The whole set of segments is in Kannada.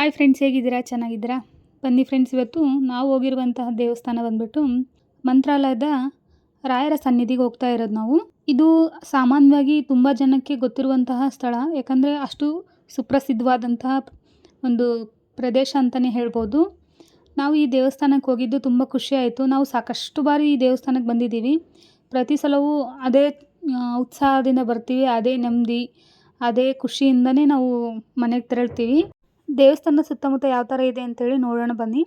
ಹಾಯ್ ಫ್ರೆಂಡ್ಸ್ ಹೇಗಿದ್ದೀರಾ? ಚೆನ್ನಾಗಿದ್ದೀರಾ? ಬನ್ನಿ ಫ್ರೆಂಡ್ಸ್ ಇವತ್ತು ನಾವು ಹೋಗಿರುವಂತಹ ದೇವಸ್ಥಾನ ಬಂದ್ಬಿಟ್ಟು ಮಂತ್ರಾಲಯದ ರಾಯರ ಸನ್ನಿಧಿಗೆ ಹೋಗ್ತಾ ಇರೋದು ನಾವು. ಇದು ಸಾಮಾನ್ಯವಾಗಿ ತುಂಬ ಜನಕ್ಕೆ ಗೊತ್ತಿರುವಂತಹ ಸ್ಥಳ. ಯಾಕಂದರೆ ಅಷ್ಟು ಸುಪ್ರಸಿದ್ಧವಾದಂತಹ ಒಂದು ಪ್ರದೇಶ ಅಂತಲೇ ಹೇಳ್ಬೋದು. ನಾವು ಈ ದೇವಸ್ಥಾನಕ್ಕೆ ಹೋಗಿದ್ದು ತುಂಬ ಖುಷಿ ಆಯಿತು. ನಾವು ಸಾಕಷ್ಟು ಬಾರಿ ಈ ದೇವಸ್ಥಾನಕ್ಕೆ ಬಂದಿದ್ದೀವಿ. ಪ್ರತಿ ಸಲವೂ ಅದೇ ಉತ್ಸಾಹದಿಂದ ಬರ್ತೀವಿ, ಅದೇ ನೆಮ್ಮದಿ, ಅದೇ ಖುಷಿಯಿಂದನೇ ನಾವು ಮನೆಗೆ ತೆರಳ್ತೀವಿ. ದೇವಸ್ಥಾನದ ಸುತ್ತಮುತ್ತ ಯಾವ ಥರ ಇದೆ ಅಂತೇಳಿ ನೋಡೋಣ ಬನ್ನಿ.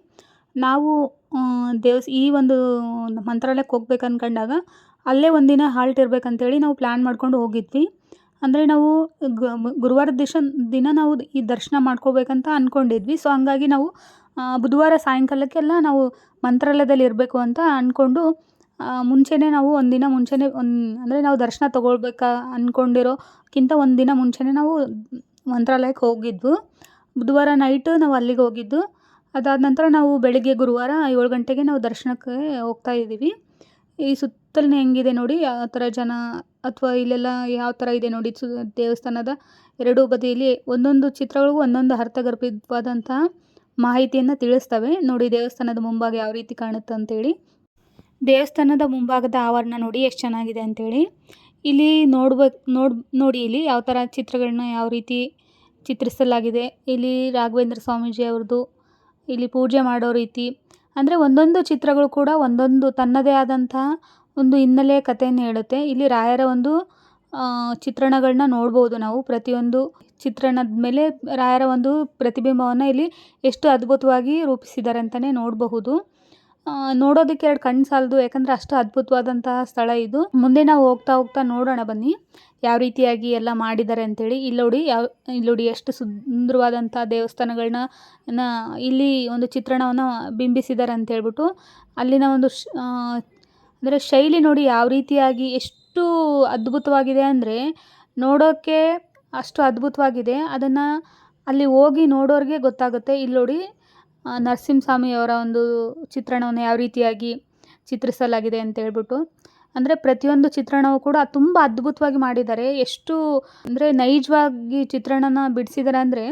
ನಾವು ದೇವಸ್, ಈ ಒಂದು ಮಂತ್ರಾಲಯಕ್ಕೆ ಹೋಗ್ಬೇಕು ಅಂದ್ಕೊಂಡಾಗ ಅಲ್ಲೇ ಒಂದಿನ ಹಾಲ್ಟ್ ಇರಬೇಕಂತೇಳಿ ನಾವು ಪ್ಲ್ಯಾನ್ ಮಾಡ್ಕೊಂಡು ಹೋಗಿದ್ವಿ. ಅಂದರೆ ನಾವು ಗುರುವಾರ ದಿವಸ ದಿನ ನಾವು ಈ ದರ್ಶನ ಮಾಡ್ಕೋಬೇಕಂತ ಅಂದ್ಕೊಂಡಿದ್ವಿ ಸೊ, ಹಂಗಾಗಿ ನಾವು ಬುಧವಾರ ಸಾಯಂಕಾಲಕ್ಕೆಲ್ಲ ನಾವು ಮಂತ್ರಾಲಯದಲ್ಲಿ ಇರಬೇಕು ಅಂತ ಅಂದ್ಕೊಂಡು ಮುಂಚೆನೇ ನಾವು ಒಂದಿನ ಮುಂಚೆನೇ ಒಂದು, ಅಂದರೆ ನಾವು ದರ್ಶನ ತೊಗೊಳ್ಬೇಕಾ ಅಂದ್ಕೊಂಡಿರೋಕ್ಕಿಂತ ಒಂದಿನ ಮುಂಚೆನೇ ನಾವು ಮಂತ್ರಾಲಯಕ್ಕೆ ಹೋಗಿದ್ವು. ಬುಧವಾರ ನೈಟು ನಾವು ಅಲ್ಲಿಗೆ ಹೋಗಿದ್ದು. ಅದಾದ ನಂತರ ನಾವು ಬೆಳಗ್ಗೆ ಗುರುವಾರ ಏಳು ಗಂಟೆಗೆ ನಾವು ದರ್ಶನಕ್ಕೆ ಹೋಗ್ತಾ ಇದ್ದೀವಿ. ಈ ಸುತ್ತಲೂ ಹೆಂಗಿದೆ ನೋಡಿ ಯಾವ ಥರ ಜನ ಅಥವಾ ಇಲ್ಲೆಲ್ಲ ಯಾವ ಥರ ಇದೆ ನೋಡಿ, ಸು ದೇವಸ್ಥಾನದ ಎರಡೂ ಬದಿಯಲ್ಲಿ ಒಂದೊಂದು ಚಿತ್ರಗಳಿಗೂ ಒಂದೊಂದು ಅರ್ಥಗರ್ಭಿತವಾದಂತಹ ಮಾಹಿತಿಯನ್ನು ತಿಳಿಸ್ತವೆ. ನೋಡಿ ದೇವಸ್ಥಾನದ ಮುಂಭಾಗ ಯಾವ ರೀತಿ ಕಾಣುತ್ತೆ ಅಂತೇಳಿ. ದೇವಸ್ಥಾನದ ಮುಂಭಾಗದ ಆವರಣ ನೋಡಿ ಎಷ್ಟು ಚೆನ್ನಾಗಿದೆ ಅಂತೇಳಿ. ಇಲ್ಲಿ ನೋಡ್ಬೇಕು, ನೋಡ್, ನೋಡಿ ಇಲ್ಲಿ ಯಾವ ಥರ ಚಿತ್ರಗಳನ್ನ ಯಾವ ರೀತಿ ಚಿತ್ರಿಸಲಾಗಿದೆ. ಇಲ್ಲಿ ರಾಘವೇಂದ್ರ ಸ್ವಾಮೀಜಿ ಅವ್ರದ್ದು, ಇಲ್ಲಿ ಪೂಜೆ ಮಾಡೋ ರೀತಿ. ಅಂದರೆ ಒಂದೊಂದು ಚಿತ್ರಗಳು ಕೂಡ ಒಂದೊಂದು ತನ್ನದೇ ಆದಂತಹ ಒಂದು ಹಿನ್ನೆಲೆಯ ಕಥೆಯನ್ನು ಹೇಳುತ್ತೆ. ಇಲ್ಲಿ ರಾಯರ ಒಂದು ಚಿತ್ರಣಗಳನ್ನ ನೋಡ್ಬೋದು ನಾವು. ಪ್ರತಿಯೊಂದು ಚಿತ್ರಣದ ಮೇಲೆ ರಾಯರ ಒಂದು ಪ್ರತಿಬಿಂಬವನ್ನು ಇಲ್ಲಿ ಎಷ್ಟು ಅದ್ಭುತವಾಗಿ ರೂಪಿಸಿದ್ದಾರೆ ಅಂತಲೇ ನೋಡಬಹುದು. ನೋಡೋದಕ್ಕೆ ಎರಡು ಕಣ್ಣು ಸಾಲದು, ಯಾಕಂದರೆ ಅಷ್ಟು ಅದ್ಭುತವಾದಂತಹ ಸ್ಥಳ ಇದು. ಮುಂದೆ ನಾವು ಹೋಗ್ತಾ ಹೋಗ್ತಾ ನೋಡೋಣ ಬನ್ನಿ. ಯಾವ ರೀತಿಯಾಗಿ ಎಲ್ಲ ಮಾಡಿದ್ದಾರೆ ಅಂತೇಳಿ, ಇಲ್ಲಿ ನೋಡಿ ಯಾವ, ಇಲ್ಲಿ ನೋಡಿ ಎಷ್ಟು ಸುಂದರವಾದಂಥ ದೇವಸ್ಥಾನಗಳನ್ನ ಇಲ್ಲಿ ಒಂದು ಚಿತ್ರಣವನ್ನು ಬಿಂಬಿಸಿದ್ದಾರೆ ಅಂತ ಹೇಳ್ಬಿಟ್ಟು, ಅಲ್ಲಿನ ಒಂದು ಶ್ ಅಂದರೆ ಶೈಲಿ ನೋಡಿ ಯಾವ ರೀತಿಯಾಗಿ ಎಷ್ಟು ಅದ್ಭುತವಾಗಿದೆ ಅಂದರೆ ನೋಡೋಕ್ಕೆ ಅಷ್ಟು ಅದ್ಭುತವಾಗಿದೆ. ಅದನ್ನು ಅಲ್ಲಿ ಹೋಗಿ ನೋಡೋರಿಗೆ ಗೊತ್ತಾಗುತ್ತೆ. ಇಲ್ಲಿ ನೋಡಿ ನರಸಿಂಹಸ್ವಾಮಿಯವರ ಒಂದು ಚಿತ್ರಣವನ್ನು ಯಾವ ರೀತಿಯಾಗಿ ಚಿತ್ರಿಸಲಾಗಿದೆ ಅಂತ ಹೇಳ್ಬಿಟ್ಟು. ಅಂದರೆ ಪ್ರತಿಯೊಂದು ಚಿತ್ರಣವೂ ಕೂಡ ತುಂಬ ಅದ್ಭುತವಾಗಿ ಮಾಡಿದ್ದಾರೆ. ಎಷ್ಟು ಅಂದರೆ ನೈಜವಾಗಿ ಚಿತ್ರಣನ ಬಿಡಿಸಿದ್ದಾರೆ ಅಂದರೆ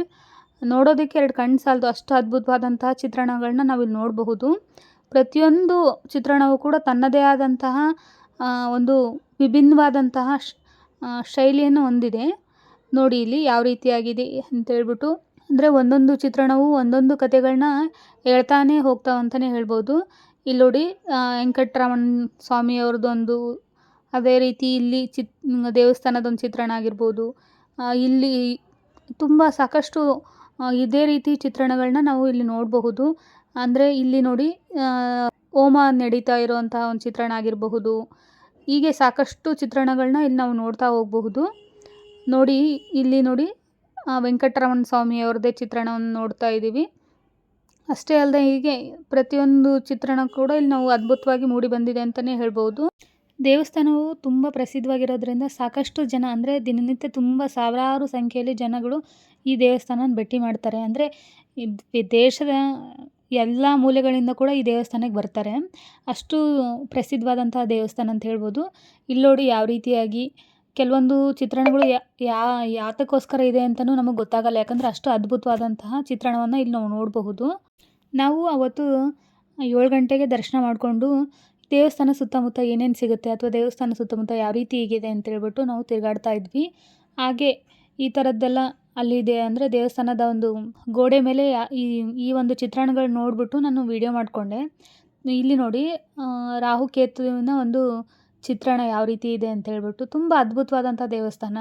ನೋಡೋದಕ್ಕೆ ಎರಡು ಕಣ್ಣು ಸಾಲದು ಅಷ್ಟು ಅದ್ಭುತವಾದಂತಹ ಚಿತ್ರಣಗಳನ್ನ ನಾವಿಲ್ಲಿ ನೋಡಬಹುದು. ಪ್ರತಿಯೊಂದು ಚಿತ್ರಣವೂ ಕೂಡ ತನ್ನದೇ ಆದಂತಹ ಒಂದು ವಿಭಿನ್ನವಾದಂತಹ ಶೈಲಿಯನ್ನು ಹೊಂದಿದೆ. ನೋಡಿ ಇಲ್ಲಿ ಯಾವ ರೀತಿಯಾಗಿದೆ ಅಂತ ಹೇಳ್ಬಿಟ್ಟು, ಅಂದರೆ ಒಂದೊಂದು ಚಿತ್ರಣವು ಒಂದೊಂದು ಕಥೆಗಳನ್ನ ಹೇಳ್ತಾನೆ ಹೋಗ್ತಾವೆ ಅಂತಲೇ ಹೇಳ್ಬೋದು. ಇಲ್ಲಿ ನೋಡಿ ವೆಂಕಟರಮಣ ಸ್ವಾಮಿಯವ್ರದ್ದೊಂದು ಅದೇ ರೀತಿ ಇಲ್ಲಿ ಚಿತ್, ದೇವಸ್ಥಾನದೊಂದು ಚಿತ್ರಣ ಆಗಿರ್ಬೋದು. ಇಲ್ಲಿ ತುಂಬ ಸಾಕಷ್ಟು ಇದೇ ರೀತಿ ಚಿತ್ರಣಗಳನ್ನ ನಾವು ಇಲ್ಲಿ ನೋಡಬಹುದು. ಅಂದರೆ ಇಲ್ಲಿ ನೋಡಿ ಹೋಮ ನಡೀತಾ ಇರುವಂತಹ ಒಂದು ಚಿತ್ರಣ ಆಗಿರಬಹುದು. ಹೀಗೆ ಸಾಕಷ್ಟು ಚಿತ್ರಣಗಳನ್ನ ಇಲ್ಲಿ ನಾವು ನೋಡ್ತಾ ಹೋಗಬಹುದು. ನೋಡಿ, ಇಲ್ಲಿ ನೋಡಿ ವೆಂಕಟರಮಣ ಸ್ವಾಮಿಯವ್ರದ್ದೇ ಚಿತ್ರಣವನ್ನು ನೋಡ್ತಾ ಇದ್ದೀವಿ. ಅಷ್ಟೇ ಅಲ್ಲದೆ ಹೀಗೆ ಪ್ರತಿಯೊಂದು ಚಿತ್ರಣ ಕೂಡ ಇಲ್ಲಿ ನಾವು ಅದ್ಭುತವಾಗಿ ಮೂಡಿ ಬಂದಿದೆ ಅಂತಲೇ ಹೇಳ್ಬೋದು. ದೇವಸ್ಥಾನವು ತುಂಬ ಪ್ರಸಿದ್ಧವಾಗಿರೋದ್ರಿಂದ ಸಾಕಷ್ಟು ಜನ ಅಂದರೆ ದಿನನಿತ್ಯ ತುಂಬ ಸಾವಿರಾರು ಸಂಖ್ಯೆಯಲ್ಲಿ ಜನಗಳು ಈ ದೇವಸ್ಥಾನನ ಭೇಟಿ ಮಾಡ್ತಾರೆ. ಅಂದರೆ ದೇಶದ ಎಲ್ಲ ಮೂಲೆಗಳಿಂದ ಕೂಡ ಈ ದೇವಸ್ಥಾನಕ್ಕೆ ಬರ್ತಾರೆ. ಅಷ್ಟು ಪ್ರಸಿದ್ಧವಾದಂತಹ ದೇವಸ್ಥಾನ ಅಂತ ಹೇಳ್ಬೋದು. ಇಲ್ಲಿ ನೋಡಿ ಯಾವ ರೀತಿಯಾಗಿ ಕೆಲವೊಂದು ಚಿತ್ರಣಗಳು ಯಾ ಯಾತಕ್ಕೋಸ್ಕರ ಇದೆ ಅಂತಲೂ ನಮಗೆ ಗೊತ್ತಾಗಲ್ಲ. ಯಾಕಂದರೆ ಅಷ್ಟು ಅದ್ಭುತವಾದಂತಹ ಚಿತ್ರಣವನ್ನು ಇಲ್ಲಿ ನಾವು ನೋಡಬಹುದು. ನಾವು ಅವತ್ತು ಏಳು ಗಂಟೆಗೆ ದರ್ಶನ ಮಾಡಿಕೊಂಡು ದೇವಸ್ಥಾನ ಸುತ್ತಮುತ್ತ ಏನೇನು ಸಿಗುತ್ತೆ ಅಥವಾ ದೇವಸ್ಥಾನ ಸುತ್ತಮುತ್ತ ಯಾವ ರೀತಿ ಹೀಗಿದೆ ಅಂತ ಹೇಳ್ಬಿಟ್ಟು ನಾವು ತಿರುಗಾಡ್ತಾ ಇದ್ವಿ. ಹಾಗೆ ಈ ಥರದ್ದೆಲ್ಲ ಅಲ್ಲಿದೆ ಅಂದರೆ ದೇವಸ್ಥಾನದ ಒಂದು ಗೋಡೆ ಮೇಲೆ ಈ ಈ ಒಂದು ಚಿತ್ರಣಗಳು ನೋಡಿಬಿಟ್ಟು ನಾನು ವೀಡಿಯೋ ಮಾಡಿಕೊಂಡೆ. ಇಲ್ಲಿ ನೋಡಿ ರಾಹುಕೇತುವಿನ ಒಂದು ಚಿತ್ರಣ ಯಾವ ರೀತಿ ಇದೆ ಅಂತ ಹೇಳ್ಬಿಟ್ಟು ತುಂಬ ಅದ್ಭುತವಾದಂಥ ದೇವಸ್ಥಾನ.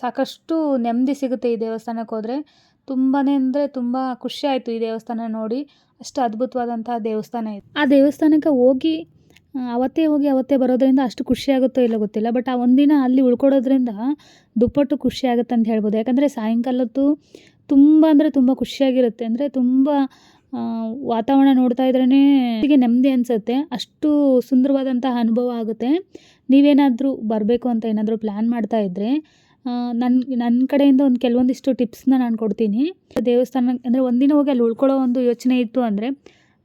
ಸಾಕಷ್ಟು ನೆಮ್ಮದಿ ಸಿಗುತ್ತೆ ಈ ದೇವಸ್ಥಾನಕ್ಕೆ ಹೋದರೆ. ತುಂಬಾ ಅಂದರೆ ತುಂಬ ಖುಷಿ ಆಯಿತು ಈ ದೇವಸ್ಥಾನ ನೋಡಿ. ಅಷ್ಟು ಅದ್ಭುತವಾದಂಥ ದೇವಸ್ಥಾನ ಇದೆ. ಆ ದೇವಸ್ಥಾನಕ್ಕೆ ಹೋಗಿ ಅವತ್ತೇ ಹೋಗಿ, ಅವತ್ತೇ ಬರೋದರಿಂದ ಅಷ್ಟು ಖುಷಿಯಾಗುತ್ತೋ ಇಲ್ಲೋ ಗೊತ್ತಿಲ್ಲ. ಬಟ್ ಆ ಒಂದಿನ ಅಲ್ಲಿ ಉಳ್ಕೊಡೋದ್ರಿಂದ ದುಪ್ಪಟ್ಟು ಖುಷಿ ಆಗುತ್ತೆ ಅಂತ ಹೇಳ್ಬೋದು. ಯಾಕಂದರೆ ಸಾಯಂಕಾಲದ್ದು ತುಂಬ ಅಂದರೆ ತುಂಬ ಖುಷಿಯಾಗಿರುತ್ತೆ. ಅಂದರೆ ತುಂಬ ವಾತಾವರಣ ನೋಡ್ತಾ ಇದ್ರೇ ನೆಮ್ಮದಿ ಅನಿಸುತ್ತೆ, ಅಷ್ಟು ಸುಂದರವಾದಂತಹ ಅನುಭವ ಆಗುತ್ತೆ. ನೀವೇನಾದರೂ ಬರಬೇಕು ಅಂತ ಏನಾದರೂ ಪ್ಲ್ಯಾನ್ ಮಾಡ್ತಾ ಇದ್ದರೆ ನನ್ನ ನನ್ನ ಕಡೆಯಿಂದ ಒಂದು ಕೆಲವೊಂದಿಷ್ಟು ಟಿಪ್ಸ್ನ ನಾನು ಕೊಡ್ತೀನಿ. ದೇವಸ್ಥಾನ ಅಂದರೆ ಒಂದಿನ ಹೋಗಿ ಅಲ್ಲಿ ಉಳ್ಕೊಳ್ಳೋ ಒಂದು ಯೋಚನೆ ಇತ್ತು ಅಂದರೆ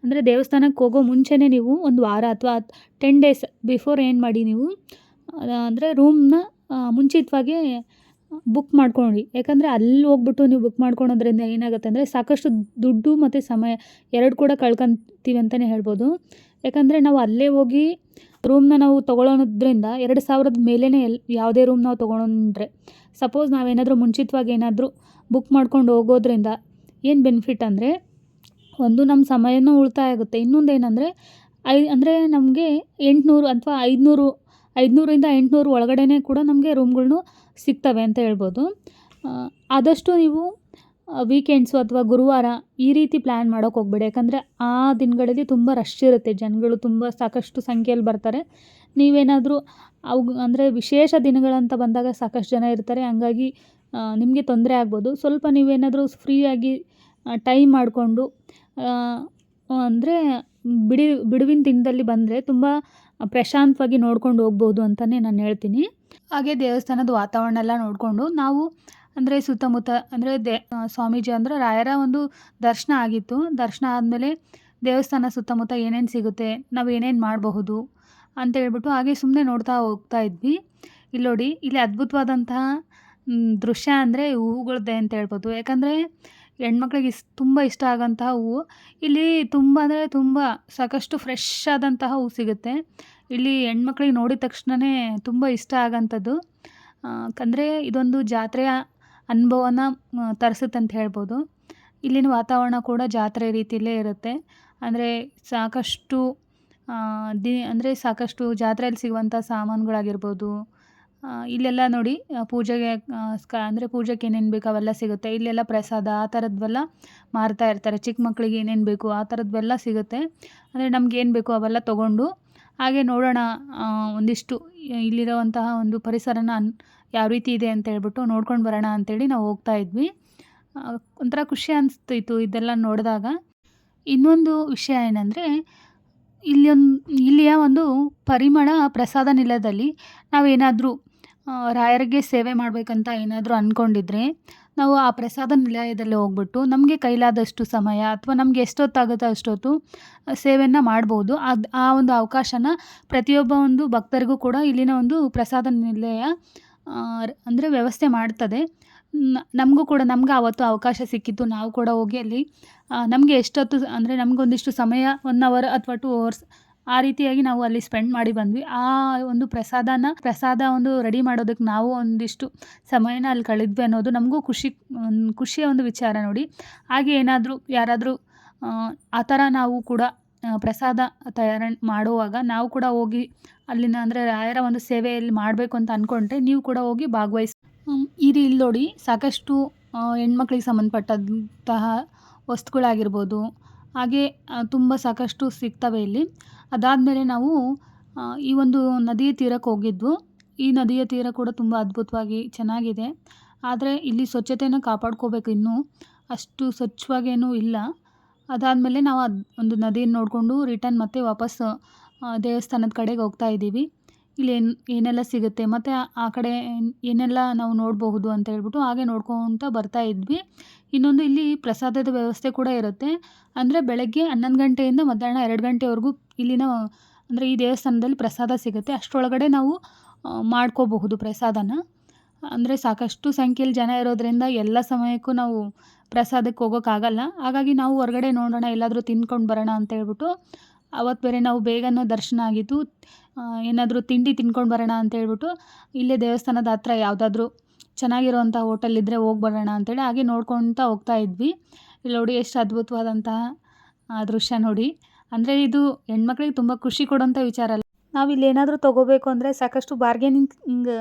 ಅಂದರೆ ದೇವಸ್ಥಾನಕ್ಕೆ ಹೋಗೋ ಮುಂಚೆನೇ ನೀವು ಒಂದು ವಾರ ಅಥವಾ ಟೆನ್ ಡೇಸ್ ಬಿಫೋರ್ ಏನು ಮಾಡಿ ನೀವು ಅಂದರೆ ರೂಮ್ನ ಮುಂಚಿತವಾಗಿ ಬುಕ್ ಮಾಡ್ಕೊಳ್ಳಿ ಯಾಕಂದರೆ ಅಲ್ಲಿ ಹೋಗ್ಬಿಟ್ಟು ನೀವು ಬುಕ್ ಮಾಡ್ಕೊಳೋದ್ರಿಂದ ಏನಾಗುತ್ತೆ ಅಂದರೆ ಸಾಕಷ್ಟು ದುಡ್ಡು ಮತ್ತು ಸಮಯ ಎರಡು ಕೂಡ ಕಳ್ಕೊತೀವಿ ಅಂತಲೇ ಹೇಳ್ಬೋದು. ಯಾಕಂದರೆ ನಾವು ಅಲ್ಲೇ ಹೋಗಿ ರೂಮ್ನ ನಾವು ತೊಗೊಳೋದ್ರಿಂದ ಎರಡು ಸಾವಿರದ ಮೇಲೇ ಎಲ್, ಯಾವುದೇ ರೂಮ್ ನಾವು ತೊಗೊಂಡ್ರೆ ಸಪೋಸ್ ನಾವೇನಾದರೂ ಮುಂಚಿತವಾಗಿ ಏನಾದರೂ ಬುಕ್ ಮಾಡ್ಕೊಂಡು ಹೋಗೋದ್ರಿಂದ ಏನು ಬೆನಿಫಿಟ್ ಅಂದರೆ ಒಂದು ನಮ್ಮ ಸಮಯನೂ ಉಳಿತಾಯ ಆಗುತ್ತೆ. ಇನ್ನೊಂದು ಏನಂದರೆ ಐ, ಅಂದರೆ ನಮಗೆ ಎಂಟುನೂರು ಅಥವಾ ಐದುನೂರು ಐದುನೂರಿಂದ ಎಂಟುನೂರು ಒಳಗಡೆನೇ ಕೂಡ ನಮಗೆ ರೂಮ್ಗಳ್ನು ಸಿಗ್ತವೆ ಅಂತ ಹೇಳ್ಬೋದು. ಆದಷ್ಟು ನೀವು ವೀಕೆಂಡ್ಸು ಅಥವಾ ಗುರುವಾರ ಈ ರೀತಿ ಪ್ಲ್ಯಾನ್ ಮಾಡೋಕೆ ಹೋಗ್ಬೇಡಿ. ಯಾಕಂದರೆ ಆ ದಿನಗಳಲ್ಲಿ ತುಂಬ ರಶ್ ಇರುತ್ತೆ. ಜನಗಳು ತುಂಬ ಸಾಕಷ್ಟು ಸಂಖ್ಯೆಯಲ್ಲಿ ಬರ್ತಾರೆ. ನೀವೇನಾದರೂ ಅವು, ಅಂದರೆ ವಿಶೇಷ ದಿನಗಳಂತ ಬಂದಾಗ ಸಾಕಷ್ಟು ಜನ ಇರ್ತಾರೆ. ಹಂಗಾಗಿ ನಿಮಗೆ ತೊಂದರೆ ಆಗ್ಬೋದು. ಸ್ವಲ್ಪ ನೀವೇನಾದರೂ ಫ್ರೀಯಾಗಿ ಟೈಮ್ ಮಾಡಿಕೊಂಡು ಅಂದರೆ ಬಿಡಿ, ಬಿಡುವಿನ ದಿನದಲ್ಲಿ ಬಂದರೆ ತುಂಬ ಪ್ರಶಾಂತವಾಗಿ ನೋಡ್ಕೊಂಡು ಹೋಗ್ಬೋದು ಅಂತಲೇ ನಾನು ಹೇಳ್ತೀನಿ. ಹಾಗೆ ದೇವಸ್ಥಾನದ ವಾತಾವರಣ ಎಲ್ಲ ನೋಡಿಕೊಂಡು ನಾವು ಅಂದರೆ ಸುತ್ತಮುತ್ತ ಅಂದರೆ ದೇ ಸ್ವಾಮೀಜಿ ಅಂದರೆ ರಾಯರ ಒಂದು ದರ್ಶನ ಆಗಿತ್ತು. ದರ್ಶನ ಆದಮೇಲೆ ದೇವಸ್ಥಾನ ಸುತ್ತಮುತ್ತ ಏನೇನು ಸಿಗುತ್ತೆ, ನಾವು ಏನೇನು ಮಾಡಬಹುದು ಅಂತ ಹೇಳ್ಬಿಟ್ಟು ಹಾಗೆ ಸುಮ್ಮನೆ ನೋಡ್ತಾ ಹೋಗ್ತಾ ಇದ್ವಿ. ಇಲ್ಲಿ ನೋಡಿ, ಇಲ್ಲಿ ಅದ್ಭುತವಾದಂತಹ ದೃಶ್ಯ ಅಂದರೆ ಹೂವುಗಳದ್ದೇ ಅಂತ ಹೇಳ್ಬೋದು. ಯಾಕಂದರೆ ಹೆಣ್ಮಕ್ಳಿಗೆ ಇಸ್ ತುಂಬ ಇಷ್ಟ ಆಗೋಂತಹ ಹೂವು. ಇಲ್ಲಿ ತುಂಬ ಅಂದರೆ ತುಂಬ ಸಾಕಷ್ಟು ಫ್ರೆಶ್ ಆದಂತಹ ಹೂವು ಸಿಗುತ್ತೆ. ಇಲ್ಲಿ ಹೆಣ್ಮಕ್ಳಿಗೆ ನೋಡಿದ ತಕ್ಷಣವೇ ತುಂಬ ಇಷ್ಟ ಆಗೋಂಥದ್ದು. ಅಂದರೆ ಇದೊಂದು ಜಾತ್ರೆಯ ಅನುಭವನ ತರಿಸುತ್ತೆ ಅಂತ ಹೇಳ್ಬೋದು. ಇಲ್ಲಿನ ವಾತಾವರಣ ಕೂಡ ಜಾತ್ರೆ ರೀತಿಯಲ್ಲೇ ಇರುತ್ತೆ. ಅಂದರೆ ಸಾಕಷ್ಟು ದಿ, ಅಂದರೆ ಸಾಕಷ್ಟು ಜಾತ್ರೆಯಲ್ಲಿ ಸಿಗುವಂಥ ಸಾಮಾನುಗಳಾಗಿರ್ಬೋದು ಇಲ್ಲೆಲ್ಲ ನೋಡಿ ಪೂಜೆಗೆ ಸ್ಕ, ಅಂದರೆ ಪೂಜೆಗೆ ಏನೇನು ಬೇಕು ಅವೆಲ್ಲ ಸಿಗುತ್ತೆ. ಇಲ್ಲೆಲ್ಲ ಪ್ರಸಾದ ಆ ಥರದ್ವೆಲ್ಲ ಮಾರ್ತಾ ಇರ್ತಾರೆ. ಚಿಕ್ಕ ಮಕ್ಕಳಿಗೆ ಏನೇನು ಬೇಕು ಆ ಥರದ್ವೆಲ್ಲ ಸಿಗುತ್ತೆ. ಅಂದರೆ ನಮ್ಗೆ ಏನು ಬೇಕು ಅವೆಲ್ಲ ತೊಗೊಂಡು ಹಾಗೆ ನೋಡೋಣ. ಒಂದಿಷ್ಟು ಇಲ್ಲಿರೋವಂತಹ ಒಂದು ಪರಿಸರನ ಯಾವ ರೀತಿ ಇದೆ ಅಂತ ಹೇಳ್ಬಿಟ್ಟು ನೋಡ್ಕೊಂಡು ಬರೋಣ ಅಂತೇಳಿ ನಾವು ಹೋಗ್ತಾ ಇದ್ವಿ. ಒಂಥರ ಖುಷಿ ಅನಿಸ್ತಿತ್ತು ಇದೆಲ್ಲ ನೋಡಿದಾಗ. ಇನ್ನೊಂದು ವಿಷಯ ಏನಂದರೆ ಒಂದು ಇಲ್ಲಿಯ ಒಂದು ಪರಿಮಳ ಪ್ರಸಾದ ನಿಲಯದಲ್ಲಿ ನಾವೇನಾದರೂ ರಾಯರಿಗೆ ಸೇವೆ ಮಾಡಬೇಕಂತ ಏನಾದರೂ ಅಂದ್ಕೊಂಡಿದ್ರೆ ನಾವು ಆ ಪ್ರಸಾದ ನಿಲಯದಲ್ಲಿ ಹೋಗ್ಬಿಟ್ಟು ನಮಗೆ ಕೈಲಾದಷ್ಟು ಸಮಯ ಅಥವಾ ನಮಗೆ ಎಷ್ಟೊತ್ತಾಗುತ್ತೋ ಅಷ್ಟೊತ್ತು ಸೇವೆಯನ್ನು ಮಾಡ್ಬೋದು. ಅದು, ಆ ಒಂದು ಅವಕಾಶನ ಪ್ರತಿಯೊಬ್ಬ ಒಂದು ಭಕ್ತರಿಗೂ ಕೂಡ ಇಲ್ಲಿನ ಒಂದು ಪ್ರಸಾದ ನಿಲಯ ಅಂದರೆ ವ್ಯವಸ್ಥೆ ಮಾಡ್ತದೆ. ನಮಗೂ ಕೂಡ, ನಮ್ಗೆ ಆವತ್ತು ಅವಕಾಶ ಸಿಕ್ಕಿತ್ತು. ನಾವು ಕೂಡ ಹೋಗಿ ಅಲ್ಲಿ ನಮಗೆ ಎಷ್ಟೊತ್ತು ಅಂದರೆ ನಮಗೊಂದಿಷ್ಟು ಸಮಯ ಒನ್ ಅವರ್ ಅಥವಾ ಟೂ ಅವರ್ಸ್ ಆ ರೀತಿಯಾಗಿ ನಾವು ಅಲ್ಲಿ ಸ್ಪೆಂಡ್ ಮಾಡಿ ಬಂದ್ವಿ. ಆ ಒಂದು ಪ್ರಸಾದನ, ಪ್ರಸಾದ ಒಂದು ರೆಡಿ ಮಾಡೋದಕ್ಕೆ ನಾವು ಒಂದಿಷ್ಟು ಸಮಯನ ಅಲ್ಲಿ ಕಳೆದ್ವಿ ಅನ್ನೋದು ನಮಗೂ ಖುಷಿ ಖುಷಿಯ ಒಂದು ವಿಚಾರ ನೋಡಿ. ಹಾಗೆ ಏನಾದರೂ, ಯಾರಾದರೂ, ಆ ಥರ ನಾವು ಕೂಡ ಪ್ರಸಾದ ತಯಾರ ಮಾಡುವಾಗ ನಾವು ಕೂಡ ಹೋಗಿ ಅಲ್ಲಿನ ಅಂದರೆ ರಾಯರ ಒಂದು ಸೇವೆಯಲ್ಲಿ ಮಾಡಬೇಕು ಅಂತ ಅಂದ್ಕೊಂಡ್ರೆ ನೀವು ಕೂಡ ಹೋಗಿ ಭಾಗವಹಿಸಿ ರೀ ಇಲ್ಲಿ ನೋಡಿ ಸಾಕಷ್ಟು ಹೆಣ್ಮಕ್ಳಿಗೆ ಸಂಬಂಧಪಟ್ಟಂತಹ ವಸ್ತುಗಳಾಗಿರ್ಬೋದು. ಹಾಗೆ ತುಂಬ ಸಾಕಷ್ಟು ಸಿಗ್ತವೆ ಇಲ್ಲಿ. ಅದಾದಮೇಲೆ ನಾವು ಈ ಒಂದು ನದಿಯ ತೀರಕ್ಕೆ ಹೋಗಿದ್ವು. ಈ ನದಿಯ ತೀರ ಕೂಡ ತುಂಬ ಅದ್ಭುತವಾಗಿ ಚೆನ್ನಾಗಿದೆ. ಆದರೆ ಇಲ್ಲಿ ಸ್ವಚ್ಛತೆಯನ್ನು ಕಾಪಾಡ್ಕೋಬೇಕು ಇನ್ನೂ ಅಷ್ಟು ಸ್ವಚ್ಛವಾಗೇನೂ ಇಲ್ಲ. ಅದಾದಮೇಲೆ ನಾವು ಅದು, ಒಂದು ನದಿಯನ್ನು ನೋಡಿಕೊಂಡು ರಿಟರ್ನ್ ಮತ್ತೆ ವಾಪಸ್ ದೇವಸ್ಥಾನದ ಕಡೆಗೆ ಹೋಗ್ತಾ ಇದ್ದೀವಿ. ಇಲ್ಲಿ ಏನು, ಏನೆಲ್ಲ ಸಿಗುತ್ತೆ? ಮತ್ತು ಆ ಕಡೆ ಏನೆಲ್ಲ ನಾವು ನೋಡಬಹುದು ಅಂತ ಹೇಳ್ಬಿಟ್ಟು ಹಾಗೆ ನೋಡ್ಕೊತ ಬರ್ತಾ ಇದ್ವಿ. ಇನ್ನೊಂದು ಇಲ್ಲಿ ಪ್ರಸಾದದ ವ್ಯವಸ್ಥೆ ಕೂಡ ಇರುತ್ತೆ. ಅಂದರೆ ಬೆಳಗ್ಗೆ ಹನ್ನೊಂದು ಗಂಟೆಯಿಂದ ಮಧ್ಯಾಹ್ನ ಎರಡು ಗಂಟೆವರೆಗೂ ಇಲ್ಲಿನ, ಅಂದರೆ ಈ ದೇವಸ್ಥಾನದಲ್ಲಿ ಪ್ರಸಾದ ಸಿಗುತ್ತೆ. ಅಷ್ಟರೊಳಗಡೆ ನಾವು ಮಾಡ್ಕೋಬಹುದು ಪ್ರಸಾದನ. ಅಂದರೆ ಸಾಕಷ್ಟು ಸಂಖ್ಯೆಯಲ್ಲಿ ಜನ ಇರೋದರಿಂದ ಎಲ್ಲ ಸಮಯಕ್ಕೂ ನಾವು ಪ್ರಸಾದಕ್ಕೆ ಹೋಗೋಕ್ಕಾಗಲ್ಲ. ಹಾಗಾಗಿ ನಾವು ಹೊರಗಡೆ ನೋಡೋಣ, ಎಲ್ಲಾದರೂ ತಿನ್ಕೊಂಡು ಬರೋಣ ಅಂತ ಹೇಳ್ಬಿಟ್ಟು ಅವತ್ತು ಬೇರೆ ನಾವು ಬೇಗನೂ ದರ್ಶನ ಆಗಿತ್ತು ಏನಾದರೂ ತಿಂಡಿ ತಿನ್ಕೊಂಡು ಬರೋಣ ಅಂತ ಹೇಳ್ಬಿಟ್ಟು, ಇಲ್ಲೇ ದೇವಸ್ಥಾನದ ಹತ್ರ ಯಾವುದಾದ್ರೂ ಚೆನ್ನಾಗಿರುವಂಥ ಹೋಟೆಲ್ ಇದ್ದರೆ ಹೋಗಿ ಬರೋಣ ಅಂತೇಳಿ ಹಾಗೆ ನೋಡ್ಕೊತಾ ಹೋಗ್ತಾ ಇದ್ವಿ. ಇಲ್ಲಿ ನೋಡಿ ಎಷ್ಟು ಅದ್ಭುತವಾದಂತಹ ದೃಶ್ಯ ನೋಡಿ. ಅಂದರೆ ಇದು ಹೆಣ್ಮಕ್ಳಿಗೆ ತುಂಬ ಖುಷಿ ಕೊಡೋಂಥ ವಿಚಾರ ಅಲ್ಲ. ನಾವು ಇಲ್ಲಿ ಏನಾದರೂ ತೊಗೋಬೇಕು ಅಂದರೆ ಸಾಕಷ್ಟು ಬಾರ್ಗೇನಿಂಗ್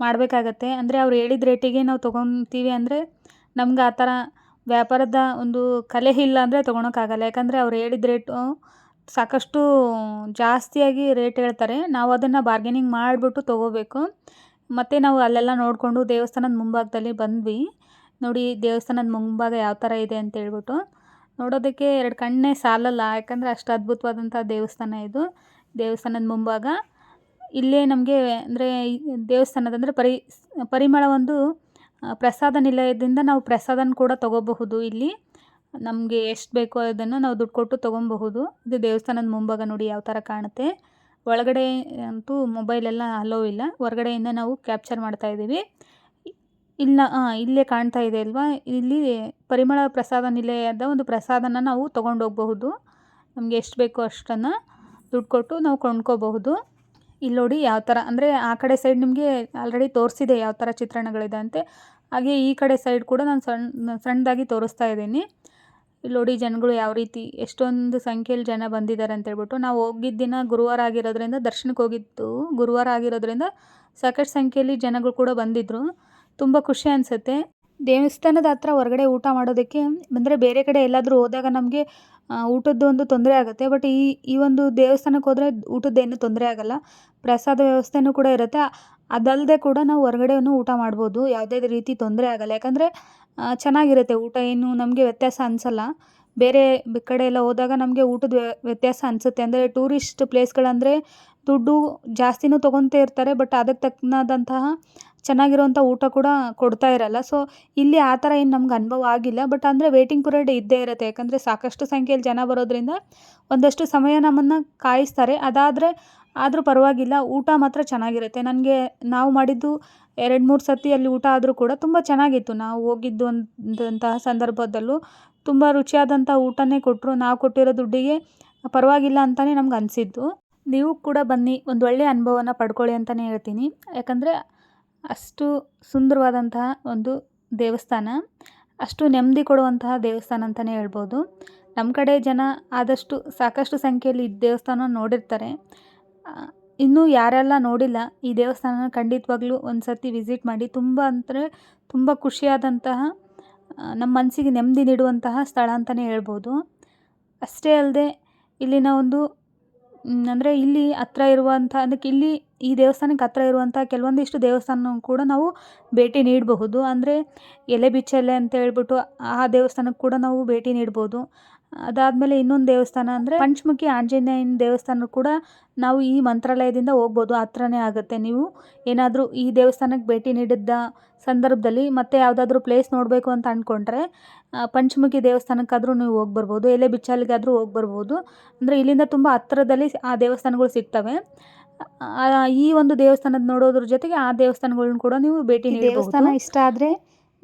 ಮಾಡಬೇಕಾಗತ್ತೆ. ಅಂದರೆ ಅವ್ರು ಹೇಳಿದ ರೇಟಿಗೆ ನಾವು ತೊಗೊತೀವಿ ಅಂದರೆ ನಮ್ಗೆ ಆ ಥರ ವ್ಯಾಪಾರದ ಒಂದು ಕಲೆ ಇಲ್ಲ ಅಂದರೆ ತೊಗೊಳಕ್ಕಾಗಲ್ಲ. ಯಾಕಂದರೆ ಅವ್ರು ಹೇಳಿದ ರೇಟು ಸಾಕಷ್ಟು ಜಾಸ್ತಿಯಾಗಿ ರೇಟ್ ಹೇಳ್ತಾರೆ. ನಾವು ಅದನ್ನು ಬಾರ್ಗೇನಿಂಗ್ ಮಾಡಿಬಿಟ್ಟು ತೊಗೋಬೇಕು. ಮತ್ತು ನಾವು ಅಲ್ಲೆಲ್ಲ ನೋಡಿಕೊಂಡು ದೇವಸ್ಥಾನದ ಮುಂಭಾಗದಲ್ಲಿ ಬಂದ್ವಿ. ನೋಡಿ ದೇವಸ್ಥಾನದ ಮುಂಭಾಗ ಯಾವ ಥರ ಇದೆ ಅಂತ ಹೇಳ್ಬಿಟ್ಟು. ನೋಡೋದಕ್ಕೆ ಎರಡು ಕಣ್ಣೇ ಸಾಲಲ್ಲ, ಯಾಕಂದರೆ ಅಷ್ಟು ಅದ್ಭುತವಾದಂಥ ದೇವಸ್ಥಾನ ಇದು. ದೇವಸ್ಥಾನದ ಮುಂಭಾಗ. ಇಲ್ಲೇ ನಮಗೆ ಅಂದರೆ ದೇವಸ್ಥಾನದ ಅಂದರೆ ಪರಿ, ಪರಿಮಳ ಒಂದು ಪ್ರಸಾದ ನಿಲಯದಿಂದ ನಾವು ಪ್ರಸಾದನ ಕೂಡ ತಗೋಬಹುದು ಇಲ್ಲಿ. ನಮಗೆ ಎಷ್ಟು ಬೇಕೋ ಅದನ್ನು ನಾವು ದುಡ್ಡು ಕೊಟ್ಟು ತೊಗೊಬಹುದು. ಇದು ದೇವಸ್ಥಾನದ ಮುಂಭಾಗ ನೋಡಿ ಯಾವ ಥರ ಕಾಣುತ್ತೆ. ಒಳಗಡೆ ಅಂತೂ ಮೊಬೈಲೆಲ್ಲ ಅಲೋ ಇಲ್ಲ. ಹೊರಗಡೆಯಿಂದ ನಾವು ಕ್ಯಾಪ್ಚರ್ ಮಾಡ್ತಾ ಇದ್ದೀವಿ. ಇಲ್ಲ ಇಲ್ಲೇ ಕಾಣ್ತಾ ಇದೆ ಅಲ್ವಾ? ಇಲ್ಲಿ ಪರಿಮಳ ಪ್ರಸಾದ ನಿಲಯದ ಒಂದು ಪ್ರಸಾದನ ನಾವು ತೊಗೊಂಡೋಗಬಹುದು. ನಮಗೆ ಎಷ್ಟು ಬೇಕೋ ಅಷ್ಟನ್ನು ದುಡ್ಡು ಕೊಟ್ಟು ನಾವು ಕೊಂಡ್ಕೋಬಹುದು. ಇಲ್ಲಿ ನೋಡಿ ಯಾವ ಥರ, ಅಂದರೆ ಆ ಕಡೆ ಸೈಡ್ ನಿಮಗೆ ಆಲ್ರೆಡಿ ತೋರಿಸಿದೆ ಯಾವ ಥರ ಚಿತ್ರಣಗಳಿದೆ ಅಂತೆ. ಹಾಗೆ ಈ ಕಡೆ ಸೈಡ್ ಕೂಡ ನಾನು ಸಣ್ಣ ಸಣ್ಣದಾಗಿ ತೋರಿಸ್ತಾ ಇದ್ದೀನಿ. ಇಲ್ಲಿ ನೋಡಿ ಜನಗಳು ಯಾವ ರೀತಿ, ಎಷ್ಟೊಂದು ಸಂಖ್ಯೆಯಲ್ಲಿ ಜನ ಬಂದಿದ್ದಾರೆ ಅಂತ ಹೇಳ್ಬಿಟ್ಟು, ನಾವು ಹೋಗಿದ್ದ ದಿನ ಗುರುವಾರ ಆಗಿರೋದ್ರಿಂದ, ದರ್ಶನಕ್ಕೆ ಹೋಗಿದ್ದು ಗುರುವಾರ ಆಗಿರೋದ್ರಿಂದ ಸಾಕಷ್ಟು ಸಂಖ್ಯೆಯಲ್ಲಿ ಜನಗಳು ಕೂಡ ಬಂದಿದ್ದರು ತುಂಬ ಖುಷಿ ಅನಿಸುತ್ತೆ. ದೇವಸ್ಥಾನದ ಹತ್ರ ಹೊರಗಡೆ ಊಟ ಮಾಡೋದಕ್ಕೆ ಅಂದರೆ ಬೇರೆ ಕಡೆ ಎಲ್ಲಾದರೂ ಹೋದಾಗ ನಮಗೆ ಊಟದ್ದು ಒಂದು ತೊಂದರೆ ಆಗುತ್ತೆ. ಬಟ್ ಈ ಈ ಒಂದು ದೇವಸ್ಥಾನಕ್ಕೆ ಹೋದರೆ ಊಟದ್ದೇನು ತೊಂದರೆ ಆಗಲ್ಲ. ಪ್ರಸಾದ ವ್ಯವಸ್ಥೆನೂ ಕೂಡ ಇರುತ್ತೆ. ಅದಲ್ಲದೆ ಕೂಡ ನಾವು ಹೊರಗಡೆನೂ ಊಟ ಮಾಡ್ಬೋದು. ಯಾವುದೇ ರೀತಿ ತೊಂದರೆ ಆಗಲ್ಲ. ಯಾಕಂದರೆ ಚೆನ್ನಾಗಿರುತ್ತೆ ಊಟ. ಏನು ನಮಗೆ ವ್ಯತ್ಯಾಸ ಅನಿಸಲ್ಲ. ಬೇರೆ ಕಡೆ ಎಲ್ಲ ಹೋದಾಗ ನಮಗೆ ಊಟದ ವ್ಯತ್ಯಾಸ ಅನಿಸುತ್ತೆ. ಅಂದರೆ ಟೂರಿಸ್ಟ್ ಪ್ಲೇಸ್ಗಳಂದರೆ ದುಡ್ಡು ಜಾಸ್ತಿನೂ ತೊಗೊತಾ ಇರ್ತಾರೆ. ಬಟ್ ಅದಕ್ಕೆ ತಕ್ಕನಾದಂತಹ ಚೆನ್ನಾಗಿರೋಂಥ ಊಟ ಕೂಡ ಕೊಡ್ತಾ ಇರಲ್ಲ. ಸೊ ಇಲ್ಲಿ ಆ ಥರ ಏನು ನಮ್ಗೆ ಅನುಭವ ಆಗಿಲ್ಲ. ಬಟ್ ಅಂದರೆ ವೇಟಿಂಗ್ ಪಿರಿಯಡ್ ಇದ್ದೇ ಇರುತ್ತೆ. ಯಾಕಂದರೆ ಸಾಕಷ್ಟು ಸಂಖ್ಯೆಯಲ್ಲಿ ಜನ ಬರೋದ್ರಿಂದ ಒಂದಷ್ಟು ಸಮಯ ನಮ್ಮನ್ನು ಕಾಯಿಸ್ತಾರೆ. ಅದಾದರೆ, ಆದರೂ ಪರವಾಗಿಲ್ಲ, ಊಟ ಮಾತ್ರ ಚೆನ್ನಾಗಿರುತ್ತೆ. ನನಗೆ ನಾವು ಮಾಡಿದ್ದು ಎರಡು ಮೂರು ಸತಿ ಅಲ್ಲಿ ಊಟ ಆದರೂ ಕೂಡ ತುಂಬ ಚೆನ್ನಾಗಿತ್ತು. ನಾವು ಹೋಗಿದ್ದು ಅಂದಂತಹ ಸಂದರ್ಭದಲ್ಲೂ ತುಂಬ ರುಚಿಯಾದಂಥ ಊಟನೇ ಕೊಟ್ಟರು ನಾವು ಕೊಟ್ಟಿರೋ ದುಡ್ಡಿಗೆ ಪರವಾಗಿಲ್ಲ ಅಂತಲೇ ನಮ್ಗೆ ಅನಿಸಿದ್ದು. ನೀವು ಕೂಡ ಬನ್ನಿ, ಒಂದು ಒಳ್ಳೆಯ ಅನುಭವನ ಪಡ್ಕೊಳ್ಳಿ ಅಂತಲೇ ಹೇಳ್ತೀನಿ. ಯಾಕಂದರೆ ಅಷ್ಟು ಸುಂದರವಾದಂತಹ ಒಂದು ದೇವಸ್ಥಾನ. ಅಷ್ಟು ನೆಮ್ಮದಿ ಕೊಡುವಂತಹ ದೇವಸ್ಥಾನ ಅಂತಲೇ ಹೇಳ್ಬೋದು. ನಮ್ಮ ಕಡೆ ಜನ ಆದಷ್ಟು ಸಾಕಷ್ಟು ಸಂಖ್ಯೆಯಲ್ಲಿ ಈ ದೇವಸ್ಥಾನ ನೋಡಿರ್ತಾರೆ. ಇನ್ನೂ ಯಾರೆಲ್ಲ ನೋಡಿಲ್ಲ, ಈ ದೇವಸ್ಥಾನನ ಖಂಡಿತವಾಗ್ಲೂ ಒಂದು ಸರ್ತಿ ವಿಸಿಟ್ ಮಾಡಿ ತುಂಬ ಅಂದರೆ ತುಂಬ ಖುಷಿಯಾದಂತಹ ನಮ್ಮ ಮನಸ್ಸಿಗೆ ನೆಮ್ಮದಿ ನೀಡುವಂತಹ ಸ್ಥಳ ಅಂತಲೇ ಹೇಳ್ಬೋದು. ಅಷ್ಟೇ ಅಲ್ಲದೆ ಇಲ್ಲಿನ ಒಂದು ಅಂದರೆ ಇಲ್ಲಿ ಹತ್ರ ಇರುವಂಥ ಅದಕ್ಕೆ ಇಲ್ಲಿ ಈ ದೇವಸ್ಥಾನಕ್ಕೆ ಹತ್ರ ಇರುವಂಥ ಕೆಲವೊಂದಿಷ್ಟು ದೇವಸ್ಥಾನ ಕೂಡ ನಾವು ಭೇಟಿ ನೀಡಬಹುದು. ಅಂದರೆ ಎಲೆಬಿಚ್ಚೆಲೆ ಅಂತ ಹೇಳ್ಬಿಟ್ಟು ಆ ದೇವಸ್ಥಾನಕ್ಕೆ ಕೂಡ ನಾವು ಭೇಟಿ ನೀಡ್ಬೋದು. ಅದಾದಮೇಲೆ ಇನ್ನೊಂದು ದೇವಸ್ಥಾನ ಅಂದರೆ ಪಂಚಮುಖಿ ಆಂಜನೇಯನ ದೇವಸ್ಥಾನ ಕೂಡ ನಾವು ಈ ಮಂತ್ರಾಲಯದಿಂದ ಹೋಗ್ಬೋದು ಹತ್ರನೇ ಆಗುತ್ತೆ. ನೀವು ಏನಾದರೂ ಈ ದೇವಸ್ಥಾನಕ್ಕೆ ಭೇಟಿ ನೀಡಿದ್ದ ಸಂದರ್ಭದಲ್ಲಿ ಮತ್ತೆ ಯಾವುದಾದ್ರೂ ಪ್ಲೇಸ್ ನೋಡಬೇಕು ಅಂತ ಅಂದ್ಕೊಂಡ್ರೆ ಪಂಚಮುಖಿ ದೇವಸ್ಥಾನಕ್ಕಾದರೂ ನೀವು ಹೋಗಿ ಬರ್ಬೋದು ಎಲೆ ಬಿಚ್ಚಾಲಿಗಾದರೂ ಹೋಗಿ ಬರ್ಬೋದು ಅಂದರೆ ಇಲ್ಲಿಂದ ತುಂಬ ಹತ್ತಿರದಲ್ಲಿ ಆ ದೇವಸ್ಥಾನಗಳು ಸಿಗ್ತವೆ. ಈ ಒಂದು ದೇವಸ್ಥಾನದ ನೋಡೋದ್ರ ಜೊತೆಗೆ ಆ ದೇವಸ್ಥಾನಗಳನ್ನ ಕೂಡ ನೀವು ಭೇಟಿ ದೇವಸ್ಥಾನ ಇಷ್ಟ ಆದರೆ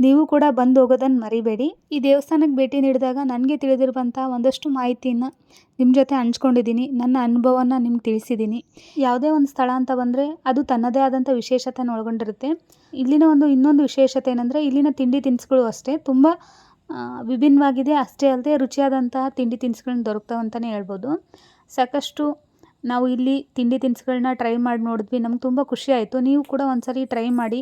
ನೀವು ಕೂಡ ಬಂದು ಹೋಗೋದನ್ನು ಮರಿಬೇಡಿ. ಈ ದೇವಸ್ಥಾನಕ್ಕೆ ಭೇಟಿ ನೀಡಿದಾಗ ನನಗೆ ತಿಳಿದಿರುವಂಥ ಒಂದಷ್ಟು ಮಾಹಿತಿಯನ್ನು ನಿಮ್ಮ ಜೊತೆ ಹಂಚ್ಕೊಂಡಿದ್ದೀನಿ. ನನ್ನ ಅನುಭವನ ನಿಮ್ಗೆ ತಿಳಿಸಿದ್ದೀನಿ. ಯಾವುದೇ ಒಂದು ಸ್ಥಳ ಅಂತ ಬಂದರೆ ಅದು ತನ್ನದೇ ಆದಂಥ ವಿಶೇಷತೆನ ಒಳಗೊಂಡಿರುತ್ತೆ. ಇಲ್ಲಿನ ಒಂದು ಇನ್ನೊಂದು ವಿಶೇಷತೆ ಏನಂದರೆ ಇಲ್ಲಿನ ತಿಂಡಿ ತಿನಿಸುಗಳು ಅಷ್ಟೇ. ತುಂಬ ವಿಭಿನ್ನವಾಗಿದೆ. ಅಷ್ಟೇ ಅಲ್ಲದೆ ರುಚಿಯಾದಂತಹ ತಿಂಡಿ ತಿನಿಸುಗಳನ್ನ ದೊರಕ್ತಾವೆ ಅಂತಲೇ ಹೇಳ್ಬೋದು. ಸಾಕಷ್ಟು ನಾವು ಇಲ್ಲಿ ತಿಂಡಿ ತಿನಿಸುಗಳನ್ನ ಟ್ರೈ ಮಾಡಿ ನೋಡಿದ್ವಿ. ನಮ್ಗೆ ತುಂಬ ಖುಷಿ ಆಯಿತು. ನೀವು ಕೂಡ ಒಂದು ಟ್ರೈ ಮಾಡಿ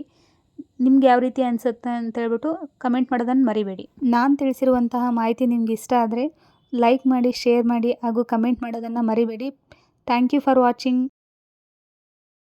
ನಿಮ್ಗೆ ಯಾವ ರೀತಿ ಅನಿಸುತ್ತೆ ಅಂತ ಹೇಳ್ಬಿಟ್ಟು ಕಮೆಂಟ್ ಮಾಡೋದನ್ನು ಮರಿಬೇಡಿ. ನಾನು ತಿಳಿಸಿರುವಂತಹ ಮಾಹಿತಿ ನಿಮ್ಗೆ ಇಷ್ಟ ಆದರೆ ಲೈಕ್ ಮಾಡಿ ಶೇರ್ ಮಾಡಿ ಹಾಗೂ ಕಮೆಂಟ್ ಮಾಡೋದನ್ನು ಮರಿಬೇಡಿ. Thank you for watching